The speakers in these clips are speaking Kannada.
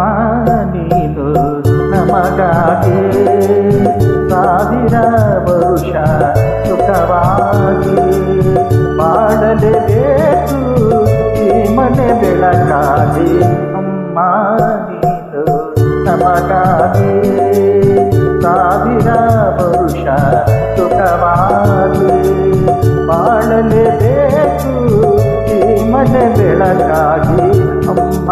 ಪ್ರೇಮ ನೀನು ನಮಗಾಗಿ ಸಾವಿರ ವರುಷ ಸುಖವಾಗಿ ಮಾಡಲೇಬೇಕು ಈ ಮನೆ ಬೆಳಕಾಗಿ ಅಮ್ಮ ನೀನು ನಮಗಾಗಿ ಸಾವಿರ ವರುಷ ಸುಖವಾಗಿ ಮಾಡಲೇಬೇಕು ಈ ಮನೆ ಬೆಳಕಾಗಿ ಅಮ್ಮ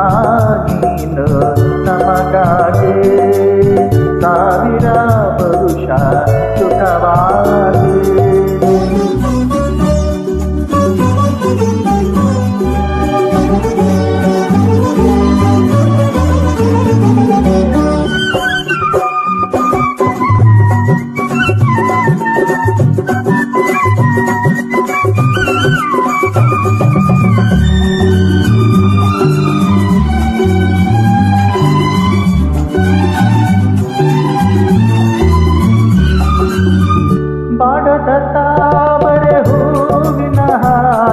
ವರುಷ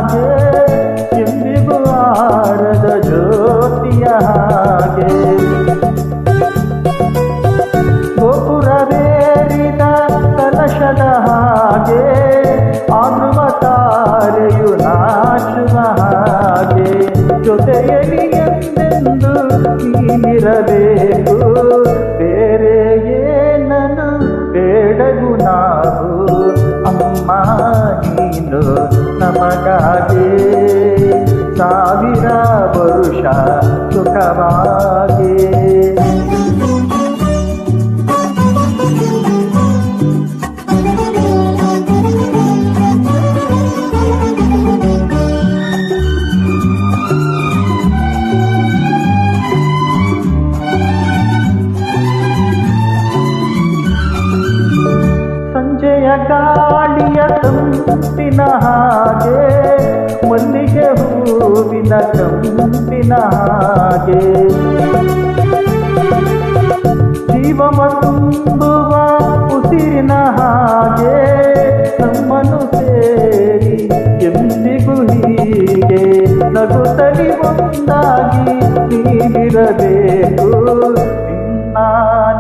ಹಾಗೆ ಎಂದಿಗೂ ಆರದ ಜ್ಯೋತಿಯ ಹಾಗೆ. ಗೋಪುರವೇರಿದ ಕಲಶದ ಹಾಗೆ ಆಗುವ ತಾರೆಯು ನಾಚುವ ಹಾಗೆ. ಜೊತೆಯಲ್ಲಿ ಎಂದೆಂದು ನೀನಿರಬೇಕು ನಮಗಾಗಿ ಸಾವಿರ ವರುಷ ಸುಖವಾಗಿ ತಂಪಿನ ಹಾಗೆ, ಮಲ್ಲಿಗೆ ಹೂವಿನ ಕಂಪಿನ ಹಾಗೆ. ಜೀವ ತುಂಬುವ ಉಸಿರಿನ ಹಾಗೆ ನಮ್ಮನು ಸೇರಿ ಎಂದಿಗೂ ಹೀಗೆ. ನಗುತ್ತಲಿ ಒಂದಾಗಿ ನೀವಿರಬೇಕು, ನಿನ್ನ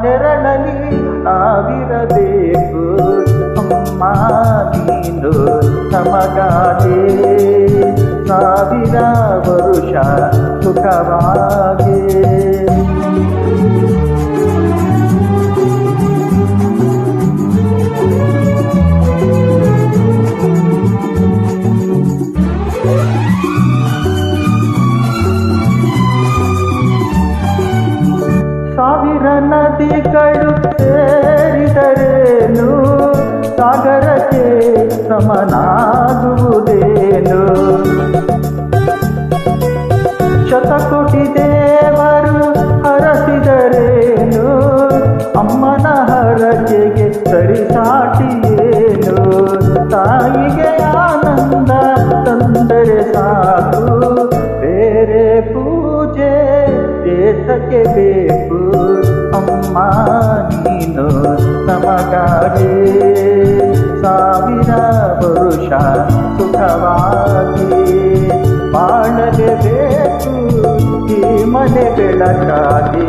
ನೆರಳಲಿ ನಾವಿರಬೇಕು. ನೀನು ನಮಗಾಗಿ ಸಾವಿರ ವರುಷ ಸುಖವಾಗಿ ಶತಕೋಟಿ ದೇವರು ಹರಸಿದರೇನು? ಅಮ್ಮನ ಹರಕೆಗೆ ಸರಿಸಾಟಿಯೇನು? ತಾಯಿಗೆ ಆನಂದ ತಂದರೆ ಸಾಕು. ಬೇರೆ ಪೂಜೆ ದೇಶಕ್ಕೆ ಬೇಕು. ಅಮ್ಮ, ನೀನು ನಮಗಾಗಿ ಸಾವಿರ ವರುಷ ಸುಖವಾಗಿ तू ही मने बेला शादी